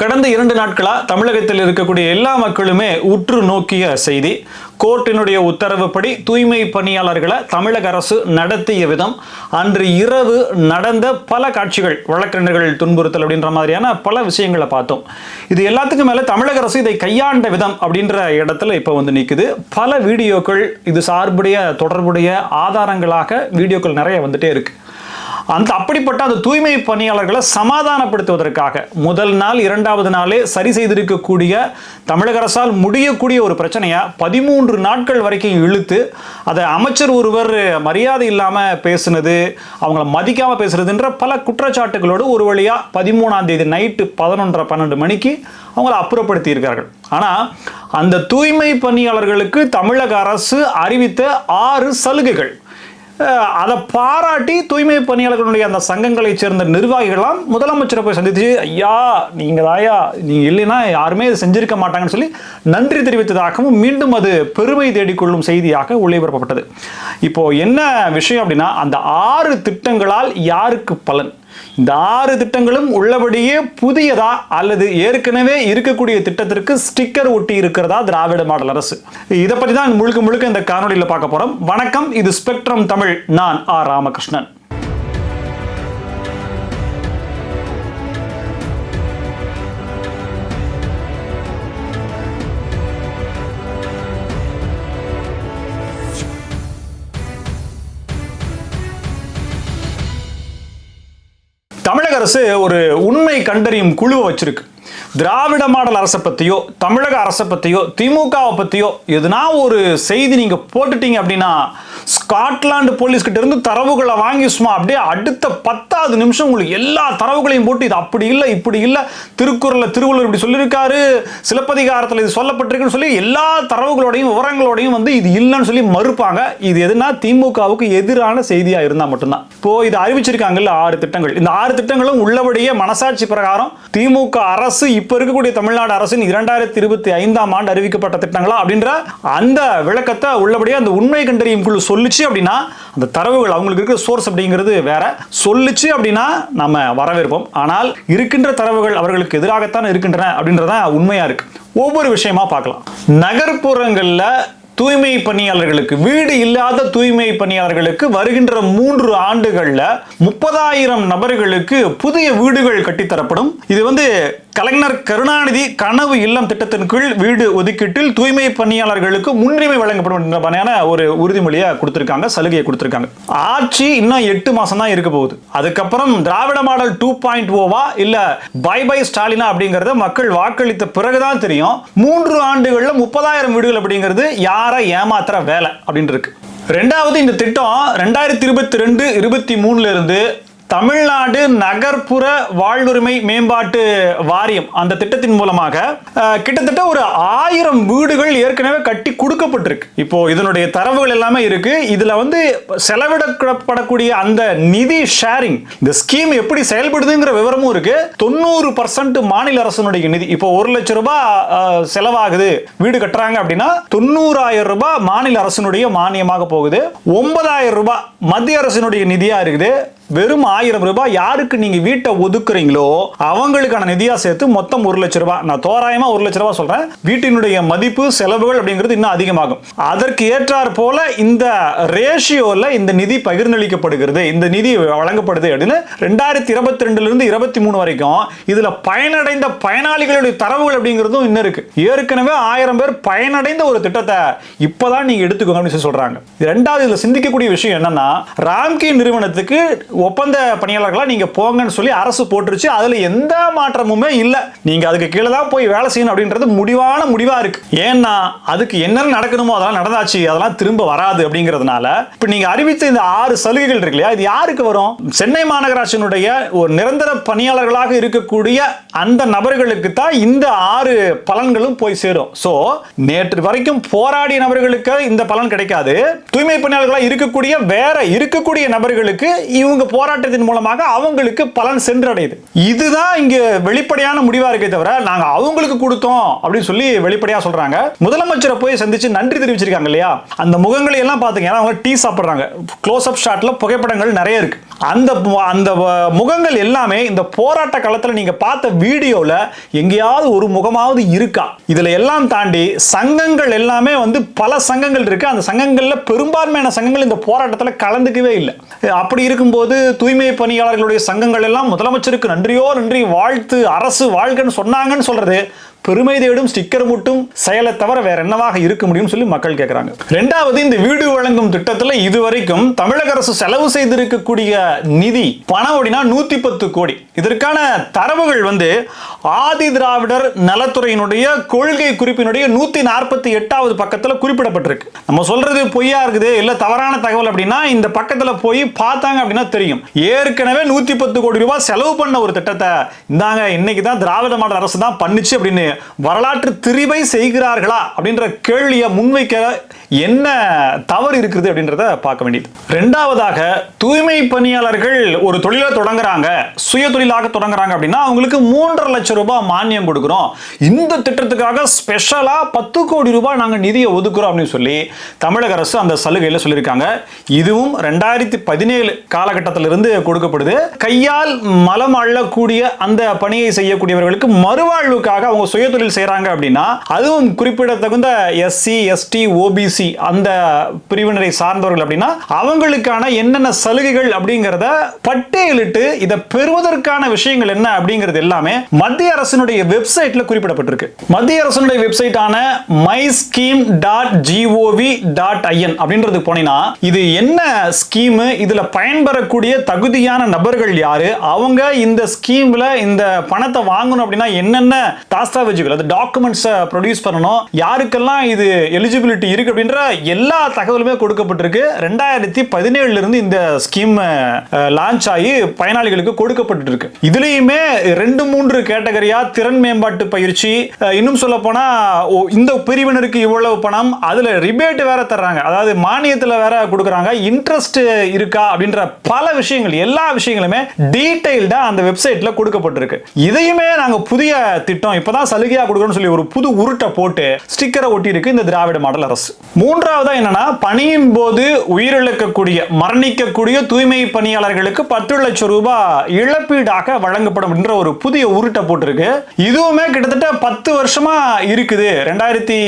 கடந்த இரண்டு நாட்களா தமிழகத்தில் இருக்கக்கூடிய எல்லா மக்களுமே உற்று நோக்கிய செய்தி. கோர்ட்டினுடைய உத்தரவுப்படி தூய்மை பணியாளர்களை தமிழக அரசு நடத்திய விதம் அன்று இரவு நடந்த பல காட்சிகள் வழக்கறிஞர்கள் துன்புறுத்தல் அப்படின்ற மாதிரியான பல விஷயங்களை பார்த்தோம். இது எல்லாத்துக்கும் மேலே தமிழக அரசு இதை கையாண்ட விதம் அப்படின்ற இடத்துல இப்போ வந்து நிற்குது பல வீடியோக்கள் இது சார்புடைய தொடர்புடைய ஆதாரங்களாக வீடியோக்கள் நிறைய வந்துட்டே இருக்குது அந்த அப்படிப்பட்ட அந்த தூய்மை பணியாளர்களை சமாதானப்படுத்துவதற்காக முதல் நாள் இரண்டாவது நாளே சரி செய்திருக்கக்கூடிய தமிழக அரசால் முடியக்கூடிய ஒரு பிரச்சனையை பதிமூன்று நாட்கள் வரைக்கும் இழுத்து அதை அமைச்சர் ஒருவர் மரியாதை இல்லாமல் பேசுனது அவங்கள மதிக்காமல் பேசுறதுன்ற பல குற்றச்சாட்டுகளோடு ஒரு வழியாக பதிமூணாம் தேதி நைட்டு பதினொன்றரை பன்னெண்டு மணிக்கு அவங்கள அப்புறப்படுத்தி இருக்கிறார்கள் ஆனால் அந்த தூய்மை பணியாளர்களுக்கு தமிழக அரசு அறிவித்த ஆறு சலுகைகள். அதை பாராட்டி தூய்மை பணியாளர்களுடைய அந்த சங்கங்களைச் சேர்ந்த நிர்வாகிகளாம் முதலமைச்சரை போய் சந்தித்து ஐயா நீங்கள் தாயா நீங்கள் இல்லைன்னா யாருமே இதை செஞ்சிருக்க மாட்டாங்கன்னு சொல்லி நன்றி தெரிவித்ததாகவும் மீண்டும் அது பெருமை தேடிக்கொள்ளும் செய்தியாக ஒளிபரப்பப்பட்டது இப்போது என்ன விஷயம் அப்படின்னா அந்த ஆறு திட்டங்களால் யாருக்கு பலன்? இந்த ஆறு திட்டங்களும் உள்ளபடியே புதியதா அல்லது ஏற்கனவே இருக்கக்கூடிய திட்டத்திற்கு ஸ்டிக்கர் ஒட்டி இருக்கிறதா திராவிட மாடல் அரசு. இதை பற்றி தான் முழுக்க முழுக்க இந்த காணொலியில் பார்க்க போகிறோம் வணக்கம் இது ஸ்பெக்ட்ரம் தமிழ். நான் ஆர் ராமகிருஷ்ணன். தமிழக அரசு ஒரு உண்மை கண்டறியும் குழுவை வச்சிருக்கு. திராவிட மாடல் அரசை பற்றியோ தமிழக அரசை பற்றியோ திமுகவை பற்றியோ எதுனா ஒரு செய்தி நீங்கள் போட்டுட்டீங்க அப்படின்னா ஸ்காட்லாந்து போலீஸ் கிட்ட இருந்து தரவுகளை வாங்கி சும்மா அப்படியே அடுத்த பத்தாவது நிமிஷம் உங்களுக்கு எல்லா தரவுகளையும் போட்டு இது அப்படி இல்லை இப்படி இல்லை திருக்குறளில் திருவள்ளுவர் இப்படி சொல்லியிருக்காரு சிலப்பதிகாரத்தில் இது சொல்லப்பட்டிருக்குன்னு சொல்லி எல்லா தரவுகளோடையும் விவரங்களோடையும் வந்து இது இல்லைன்னு சொல்லி மறுப்பாங்க. இது எதுனா திமுகவுக்கு எதிரான செய்தியாக இருந்தால் மட்டும்தான். இப்போ இது அறிவிச்சிருக்காங்கல்ல ஆறு திட்டங்கள். இந்த ஆறு திட்டங்களும் உள்ளபடியே மனசாட்சி பிரகாரம் திமுக அரசு இப்போ இருக்கக்கூடிய தமிழ்நாடு அரசின் இரண்டாயிரத்தி இருபத்தி ஐந்தாம் ஆண்டு அறிவிக்கப்பட்ட திட்டங்களா அப்படின்ற அந்த விளக்கத்தை உள்ளபடியே அந்த உண்மை கண்டறியும் குழு சொல்லி சொல்லுச்சு அப்படின்னா அந்த தரவுகள் அவங்களுக்கு இருக்கிற சோர்ஸ் அப்படிங்கிறது வேற. சொல்லுச்சு அப்படின்னா நம்ம வரவேற்போம். ஆனால் இருக்கின்ற தரவுகள் அவர்களுக்கு எதிராகத்தான் இருக்கின்றன அப்படின்றதான் உண்மையா இருக்கு. ஒவ்வொரு விஷயமா பார்க்கலாம். நகர்ப்புறங்களில் தூய்மை பணியாளர்களுக்கு வீடு இல்லாத தூய்மை பணியாளர்களுக்கு வருகின்ற மூன்று ஆண்டுகளில் முப்பதாயிரம் நபர்களுக்கு புதிய வீடுகள் கட்டித்தரப்படும். இது வந்து கலைஞர் கருணாநிதி கனவு இல்லம் திட்டத்தின் கீழ் வீடு ஒதுக்கீட்டில் தூய்மை பணியாளர்களுக்கு முன்னுரிமை வழங்கப்படும் என்ற ஒரு உறுதிமொழியை கொடுத்துருக்காங்க சலுகையை கொடுத்துருக்காங்க. ஆட்சி இன்னும் எட்டு மாதம் தான் இருக்க போகுது. அதுக்கப்புறம் திராவிட மாடல் டூ பாயிண்ட் ஓவா இல்லை பை பை ஸ்டாலினா அப்படிங்கிறத மக்கள் வாக்களித்த பிறகுதான் தெரியும். மூன்று ஆண்டுகளில் முப்பதாயிரம் வீடுகள் அப்படிங்கிறது யாரை ஏமாத்துற வேலை அப்படின்ட்டு இருக்கு. ரெண்டாவது இந்த திட்டம் ரெண்டாயிரத்தி இருபத்தி ரெண்டு இருபத்தி மூணுல இருந்து தமிழ்நாடு நகர்ப்புற வாழ்வுரிமை மேம்பாட்டு வாரியம் அந்த திட்டத்தின் மூலமாக கிட்டத்தட்ட ஒரு ஆயிரம் வீடுகள் ஏற்கனவே கட்டி கொடுக்கப்பட்டிருக்கு. இப்போ இதனுடைய தரவுகள் எல்லாமே இருக்கு. இதுல வந்து செலவிடப்படக்கூடிய அந்த நிதி ஷேரிங் இந்த ஸ்கீம் எப்படி செயல்படுதுங்கிற விவரமும் இருக்கு. தொண்ணூறு பர்சன்ட் மாநில அரசனுடைய நிதி. இப்போ ஒரு லட்சம் ரூபாய் செலவாகுது. வீடு கட்டுறாங்க அப்படின்னா தொண்ணூறாயிரம் ரூபாய் மாநில அரசினுடைய மானியமாக போகுது. ஒன்பதாயிரம் ரூபாய் மத்திய அரசினுடைய நிதியா இருக்குது? வெறும் ஆயிரம் ரூபாய் யாருக்கு நீங்க வீட்டை ஒதுக்குறீங்களோ அவங்களுக்கான நிதியா சேர்த்து மொத்தம் ஒரு லட்சம் ரூபாய் நான் தோராயமா ஒரு லட்சம் ரூபாய் சொல்றேன். வீட்டினுடைய மதிப்பு செலவுகள் அப்படிங்கிறது இன்னும் அதிகமாகும். அதற்கு ஏற்றாற் போல இந்த ரேஷியோல இந்த நிதி பகிர்ந்தளிக்கப்படுகிறது. இந்த நிதி வழங்கப்படுது அப்படின்னு ரெண்டாயிரத்தி இருபத்தி ரெண்டுல இருந்து இருபத்தி மூணு வரைக்கும் இதுல பயனடைந்த பயனாளிகளுடைய தரவுகள் அப்படிங்கிறதும் இன்னும் இருக்கு. ஏற்கனவே ஆயிரம் பேர் பயனடைந்த ஒரு திட்டத்தை இப்பதான் நீங்க எடுத்துக்கோங்க அப்படின்னு சொல்லி சொல்றாங்க. ரெண்டாவது இதுல சிந்திக்கக்கூடிய விஷயம் என்னன்னா ராம்கி நிறுவனத்துக்கு ஒப்பந்த பணியாளர்களா நீங்க போங்கன்னு சொல்லி அரசு போட்டுருச்சு. அதுல எந்த மாற்றமுமே இல்ல. நீங்க அதுக்கு கீழே தான் போய் வேலை செய்யணும் அப்படின்றது முடிவான முடிவா இருக்கு. ஏன்னா அதுக்கு என்னென்ன நடக்கணுமோ அதெல்லாம் நடந்தாச்சு. அதெல்லாம் திரும்ப வராது அப்படிங்கிறதுனால இப்ப நீங்க அறிவித்த இந்த ஆறு சலுகைகள் இருக்கு இல்லையா? இது யாருக்கு வரும்? சென்னை மாநகராட்சியினுடைய ஒரு நிரந்தர பணியாளர்களாக இருக்கக்கூடிய அந்த நபர்களுக்கு தான் இந்த ஆறு பலன்களும் போய் சேரும். சோ நேற்று வரைக்கும் போராடிய நபர்களுக்கு இந்த பலன் கிடைக்காது. தூய்மை பணியாளர்களாக இருக்கக்கூடிய வேற இருக்கக்கூடிய நபர்களுக்கு இவங்க போராட்டத்தின் மூலமாக அவங்களுக்கு பலன் சென்றடையுது. இதுதான் இங்க வெளிப்படையான முடிவா இருக்கே தவிர நாங்க அவங்களுக்கு கொடுத்தோம் அப்படின்னு சொல்லி வெளிப்படையா சொல்றாங்க. முதலமைச்சரை போய் சந்திச்சு நன்றி தெரிவிச்சிருக்காங்க இல்லையா? அந்த முகங்களை எல்லாம் பாத்தீங்கன்னா அவங்க டீ சாப்பிடுறாங்க. க்ளோஸ் அப் ஷாட்ல புகைப்படங்கள் நிறைய இருக்கு. அந்த அந்த முகங்கள் எல்லாமே இந்த போராட்ட காலத்தில் நீங்கள் பார்த்த வீடியோவில் எங்கேயாவது ஒரு முகமாவது இருக்கா? இதில் எல்லாம் தாண்டி சங்கங்கள் எல்லாமே வந்து பல சங்கங்கள் இருக்குது அந்த சங்கங்களில் பெரும்பான்மையான சங்கங்கள் இந்த போராட்டத்தில் கலந்துக்கவே இல்லை. அப்படி இருக்கும்போது தூய்மை பணியாளர்களுடைய சங்கங்கள் எல்லாம் முதலமைச்சருக்கு நன்றியோ நன்றி வாழ்த்து அரசு வாழ்கன்னு சொன்னாங்கன்னு சொல்கிறது பெருமை தேடும் ஸ்டிக்கர் மட்டும் செயலை தவிர வேற என்னவாக இருக்க முடியும் சொல்லி மக்கள் கேட்கிறாங்க ரெண்டாவது இந்த வீடு வழங்கும் திட்டத்தில் இதுவரைக்கும் தமிழக அரசு செலவு செய்திருக்கக்கூடிய நிதி பணம் அப்படின்னா நூத்தி பத்து கோடி. இதற்கான தரவுகள் வந்து ஆதி திராவிடர் நலத்துறையினுடைய கொள்கை குறிப்பினுடைய நூத்தி நாற்பத்தி எட்டாவது பக்கத்தில் குறிப்பிடப்பட்டிருக்கு. நம்ம சொல்றது பொய்யா இருக்குது இல்ல தவறான தகவல் அப்படின்னா இந்த பக்கத்தில் போய் பார்த்தாங்க அப்படின்னா தெரியும். ஏற்கனவே நூத்தி பத்து கோடி ரூபாய் செலவு பண்ண ஒரு திட்டத்தை இந்தாங்க இன்னைக்கு தான் திராவிட மாடல் அரசு தான் பண்ணுச்சு அப்படின்னு வரலாற்று திரிவை செய்கிறார்களா அப்படின்ற கேள்வியை முன்வைக்க என்ன தவறு இருக்குது அப்படின்றத பார்க்க வேண்டியது. ரெண்டாவதாக தூய்மை பணியாளர்கள் ஒரு தொழிலை தொடங்குறாங்க சுய தொழிலாக தொடங்குறாங்க அப்படின்னா அவங்களுக்கு மூன்றரை லட்சம் ரூபாய் மானியம் கொடுக்குறோம். இந்த திட்டத்துக்காக ஸ்பெஷலா பத்து கோடி ரூபாய் நாங்கள் நிதியை ஒதுக்குறோம் அப்படின்னு சொல்லி தமிழக அரசு அந்த சலுகையில் சொல்லியிருக்காங்க. இதுவும் ரெண்டாயிரத்தி பதினேழு காலகட்டத்திலிருந்து கொடுக்கப்படுது. கையால் மலம் அள்ளக்கூடிய அந்த பணியை செய்யக்கூடியவர்களுக்கு மறுவாழ்வுக்காக அவங்க சுய தொழில் செய்கிறாங்க அப்படின்னா அதுவும் குறிப்பிடத்தகுந்த எஸ்சி எஸ்டி ஓபிசி அந்த பிரிவினரை சார்ந்தவர்கள் அப்படின்னா அவங்களுக்கான என்னென்ன சலுகைகள் அப்படிங்கிறத பட்டியலிட்டு இதை பெறுவதற்கான விஷயங்கள் என்ன அப்படிங்கிறது எல்லாமே மத்திய அரசினுடைய வெப்சைட்ல குறிப்பிடப்பட்டிருக்கு. மத்திய அரசினுடைய வெப்சைட்டான my scheme dot GOV dot IN அப்படின்றது போனீங்கன்னா இது என்ன ஸ்கீம் இதுல பயன்பெறக்கூடிய தகுதியான நபர்கள் யாரு? அவங்க இந்த ஸ்கீம்ல இந்த பணத்தை வாங்கணும் அப்படின்னா என்னென்ன காலேஜுகள் அது டாக்குமெண்ட்ஸை ப்ரொடியூஸ் பண்ணணும். யாருக்கெல்லாம் இது எலிஜிபிலிட்டி இருக்கு அப்படின்ற எல்லா தகவலுமே கொடுக்கப்பட்டிருக்கு. ரெண்டாயிரத்தி பதினேழுல இருந்து இந்த ஸ்கீம் லான்ச் ஆகி பயனாளிகளுக்கு கொடுக்கப்பட்டு இருக்கு இதுலயுமே ரெண்டு மூன்று கேட்டகரியா திறன் மேம்பாட்டு பயிற்சி இன்னும் சொல்ல போனா இந்த பிரிவினருக்கு இவ்வளவு பணம் அதுல ரிபேட் வேற தர்றாங்க. அதாவது மானியத்துல வேற கொடுக்குறாங்க. இன்ட்ரெஸ்ட் இருக்கா அப்படின்ற பல விஷயங்கள் எல்லா விஷயங்களுமே டீடைல்டா அந்த வெப்சைட்ல கொடுக்கப்பட்டிருக்கு. இதையுமே நாங்க புதிய திட்டம் இப்பதான் சலுகையா கொடுக்கணும்னு சொல்லி ஒரு புது உருட்டை போட்டு ஸ்டிக்கரை ஒட்டி இருக்கு இந்த திராவிட மாடல் அரசு. மூன்றாவதா என்னன்னா பணியின் போது உயிரிழக்கக்கூடிய மரணிக்கக்கூடிய தூய்மை பணியாளர்களுக்கு பத்து லட்சம் ரூபாய் இழப்பீடாக வழங்கப்படும் என்ற ஒரு புதிய உருட்டை போட்டிருக்கு. இதுவுமே கிட்டத்தட்ட பத்து வருஷமா இருக்குது. ரெண்டாயிரத்தி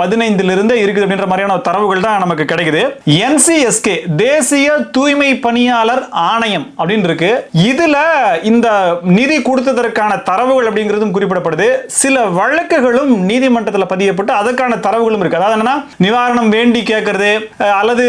பதினைந்துல இருந்தே இருக்குது அப்படின்ற மாதிரியான தரவுகள் தான் நமக்கு கிடைக்குது. என்சிஎஸ்கே தேசிய தூய்மை பணியாளர் ஆணையம் அப்படின்னு இருக்கு இதுல இந்த நிதி கொடுத்ததற்கான தரவுகள் அப்படிங்கிறதும் குறிப்பிடப்படுது. சில வழக்குகளும் நீதிமன்றத்தில் பதியப்பட்டு அதற்கான தரவுகளும் இருக்கு. அதாவது என்னன்னா நிவாரணம் வேண்டி கேட்கறது அல்லது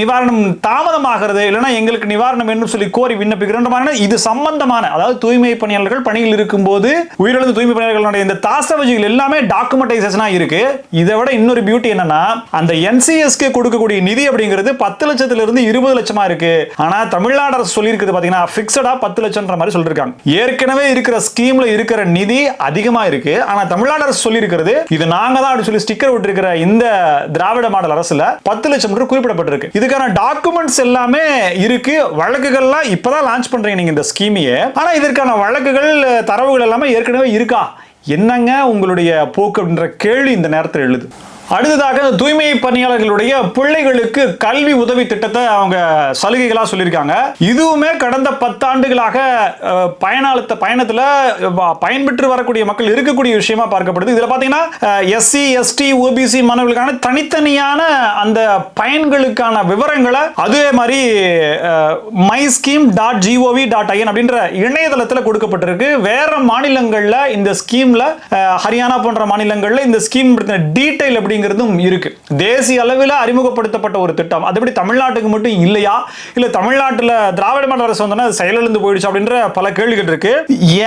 நிவாரணம் தாமதமாகிறது இல்லைன்னா எங்களுக்கு நிவாரணம் வேண்டும் சொல்லி கோரி விண்ணப்பிக்கிறோம் இது சம்பந்தமான அதாவது தூய்மை பணியாளர்கள் பணியில் இருக்கும்போது உயிரிழந்த தூய்மை பணியாளர்களுடைய இந்த தாசவஜிகள் எல்லாமே டாக்குமெண்டைசேஷனா இருக்கு. இதை விட இன்னொரு பியூட்டி என்னன்னா அந்த என்சிஎஸ்க்கு கொடுக்கக்கூடிய நிதி அப்படிங்கிறது பத்து லட்சத்துல இருந்து இருபது லட்சமா இருக்கு. ஆனா தமிழ்நாடு அரசு சொல்லியிருக்கிறது பாத்தீங்கன்னா பிக்சடா பத்து லட்சம்ன்ற மாதிரி சொல்லிருக்காங்க ஏற்கனவே இருக்கிற ஸ்கீம்ல இருக்கிற நிதி அதிகமா இருக்கு. ஆனா தமிழ்நாடு அரசு சொல்லியிருக்கிறது இது நாங்க தான் அப்படி சொல்லி ஸ்டிக்கர் விட்டுருக்கிற இந்த திராவிட மாடல் அரசுல பத்து லட்சம் ரூபாய் குறிப்பிடப்பட்டிருக்கு. இதுக்கான டாக்குமெண்ட்ஸ் எல்லாமே இருக்கு. வழக்குகள்லாம் இப்பதான் லான்ச் பண்றீங்க நீங்க இந்த ஸ்கீமையே ஆனா இதற்கான வழக்குகள் தரவுகள் எல்லாமே ஏற்கனவே இருக்கா? என்னங்க உங்களுடைய போக்கு அப்படின்ற கேள்வி இந்த நேரத்தில் எழுது. அடுத்ததாக தூய்மை பணியாளர்களுடைய பிள்ளைகளுக்கு கல்வி உதவி திட்டத்தை அவங்க சலுகைகளாக சொல்லியிருக்காங்க. இதுவுமே கடந்த பத்தாண்டுகளாக அஹ், பயணத்தில் பயன்பெற்று வரக்கூடிய மக்கள் இருக்கக்கூடிய விஷயமா பார்க்கப்படுது. இதில் பார்த்தீங்கன்னா எஸ்சி எஸ்டி ஓபிசி மாணவர்களுக்கான தனித்தனியான அந்த பயன்களுக்கான விவரங்களை அதே மாதிரி my scheme dot GOV dot IN அப்படின்ற இணையதளத்தில் கொடுக்கப்பட்டிருக்கு. வேற மாநிலங்களில் இந்த ஸ்கீமில் ஹரியானா போன்ற மாநிலங்களில் இந்த ஸ்கீம் டீடைல் அப்படிங்கிறதும் இருக்கு. தேசிய அளவில் அறிமுகப்படுத்தப்பட்ட ஒரு திட்டம். அதுபடி தமிழ்நாட்டுக்கு மட்டும் இல்லையா? இல்ல தமிழ்நாட்டில் திராவிட மாடல் அரசு வந்தோன்னா செயலிழந்து போயிடுச்சு அப்படின்ற பல கேள்விகள் இருக்கு.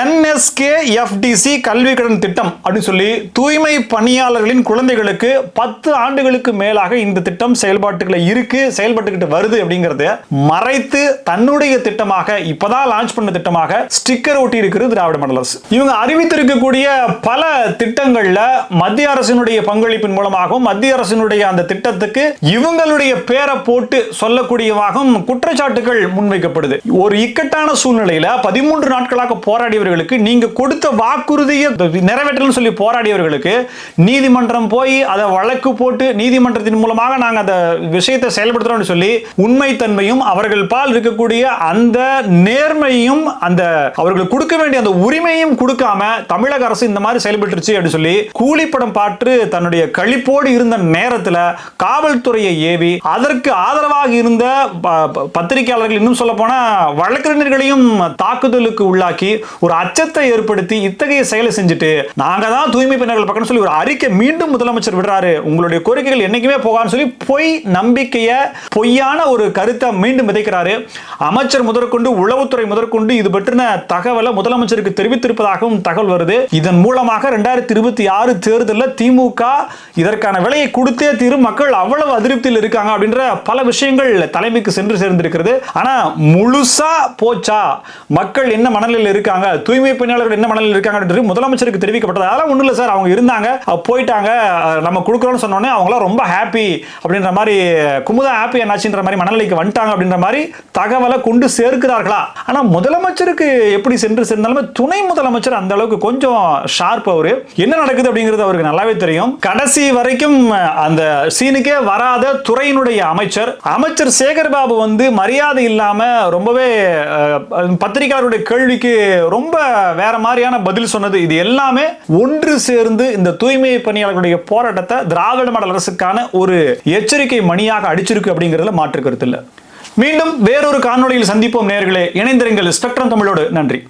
என்எஸ்கே எஃப்டிசி கல்வி கடன் திட்டம் அப்படின்னு சொல்லி தூய்மை பணியாளர்களின் குழந்தைகளுக்கு பத்து ஆண்டுகளுக்கு மேலாக இந்த திட்டம் செயல்பாட்டுகளை இருக்கு செயல்பட்டுக்கிட்டு வருது அப்படிங்கறது மறைத்து தன்னுடைய திட்டமாக இப்பதான் லான்ச் பண்ண திட்டமாக ஸ்டிக்கர் ஒட்டி இருக்கிறது திராவிட மாடல் அரசு. இவங்க அறிவித்திருக்கக்கூடிய பல திட்டங்கள்ல மத்திய அரசினுடைய பங்களிப்பின் மூலமாக காரணமாகவும் மத்திய அரசினுடைய அந்த திட்டத்துக்கு இவங்களுடைய பேரை போட்டு சொல்லக்கூடியவாகவும் குற்றச்சாட்டுகள் முன்வைக்கப்படுது. ஒரு இக்கட்டான சூழ்நிலையில பதிமூன்று நாட்களாக போராடியவர்களுக்கு நீங்க கொடுத்த வாக்குறுதியை நிறைவேற்றலன்னு சொல்லி போராடியவர்களுக்கு நீதிமன்றம் போய் அதை வழக்கு போட்டு நீதிமன்றத்தின் மூலமாக நாங்க அந்த விஷயத்தை செயல்படுத்துறோம்னு சொல்லி உண்மைத்தன்மையும் அவர்கள் பால் இருக்கக்கூடிய அந்த நேர்மையும் அந்த அவர்கள் கொடுக்க வேண்டிய அந்த உரிமையும் கொடுக்காம தமிழக அரசு இந்த மாதிரி செயல்பட்டுருச்சு அப்படின்னு சொல்லி கூலிப்படம் பார்த்து தன்னுடைய கழிப்பு விழிப்போடு இருந்த நேரத்தில் காவல்துறையை ஏவி அதற்கு ஆதரவாக இருந்த ப- ப- பத்திரிகையாளர்கள் இன்னும் சொல்ல போனால் வழக்கறிஞர்களையும் தாக்குதலுக்கு உள்ளாக்கி ஒரு அச்சத்தை ஏற்படுத்தி இத்தகைய செயலை செஞ்சுட்டு நாங்க தான் தூய்மை பணியாளர்கள் பக்கம் சொல்லி ஒரு அறிக்கை மீண்டும் முதலமைச்சர் விடுறாரு. உங்களுடைய கோரிக்கைகள் என்றைக்குமே போகான்னு சொல்லி பொய் நம்பிக்கையை பொய்யான ஒரு கருத்தை மீண்டும் விதைக்கிறாரு. அமைச்சர் முதற்கொண்டு உளவுத்துறை முதற்கொண்டு இது பற்றின தகவலை முதலமைச்சருக்கு தெரிவித்திருப்பதாகவும் தகவல் வருது. இதன் மூலமாக ரெண்டாயிரத்தி இருபத்தி ஆறு தேர்தலில் திமுக இதற்கான விலையை கொடுத்தே தீரும். மக்கள் அவ்வளவு அதிருப்தியில் இருக்காங்க அப்படின்ற பல விஷயங்கள் தலைமைக்கு சென்று சேர்ந்திருக்கிறது. ஆனா முழுசா போச்சா? மக்கள் என்ன மனநிலையில் இருக்காங்க? தூய்மை பணியாளர்கள் என்ன மனநிலையில் இருக்காங்க அப்படின்றது முதலமைச்சருக்கு தெரிவிக்கப்பட்டது. அதெல்லாம் ஒண்ணும் இல்லை சார். அவங்க இருந்தாங்க போயிட்டாங்க. நம்ம கொடுக்குறோம்னு சொன்னோன்னே அவங்களாம் ரொம்ப ஹாப்பி அப்படின்ற மாதிரி குமுதா ஹாப்பி என்னாச்சுன்ற மாதிரி மனநிலைக்கு வந்துட்டாங்க அப்படின்ற மாதிரி தகவலை கொண்டு சேர்க்கிறார்களா? ஆனா முதலமைச்சருக்கு எப்படி சென்று சேர்ந்தாலுமே துணை முதலமைச்சர் அந்த அளவுக்கு கொஞ்சம் ஷார்ப் அவரு. என்ன நடக்குது அப்படிங்கிறது அவருக்கு நல்லாவே தெரியும். கடைசி வரைக்கும் அந்த சீனுக்கே வராத துறையினுடைய அமைச்சர். அமைச்சர் சேகர் பாபு வந்து மரியாதை இல்லாம ரொம்பவே அஹ், பத்திரிகையாளருடைய கேள்விக்கு ரொம்ப வேற மாதிரியான பதில் சொன்னது. இது எல்லாமே ஒன்று சேர்ந்து இந்த தூய்மை பணியாளர்களுடைய போராட்டத்தை திராவிட மாடல் அரசுக்கான ஒரு எச்சரிக்கை மணியாக அடிச்சிருக்கு அப்படிங்கிறதுல மாற்று கருத்து இல்லை. மீண்டும் வேறொரு காணொலியில் சந்திப்போம் நேர்களே. இணைந்திருங்கள் ஸ்பெக்ட்ரம் தமிழோடு. நன்றி.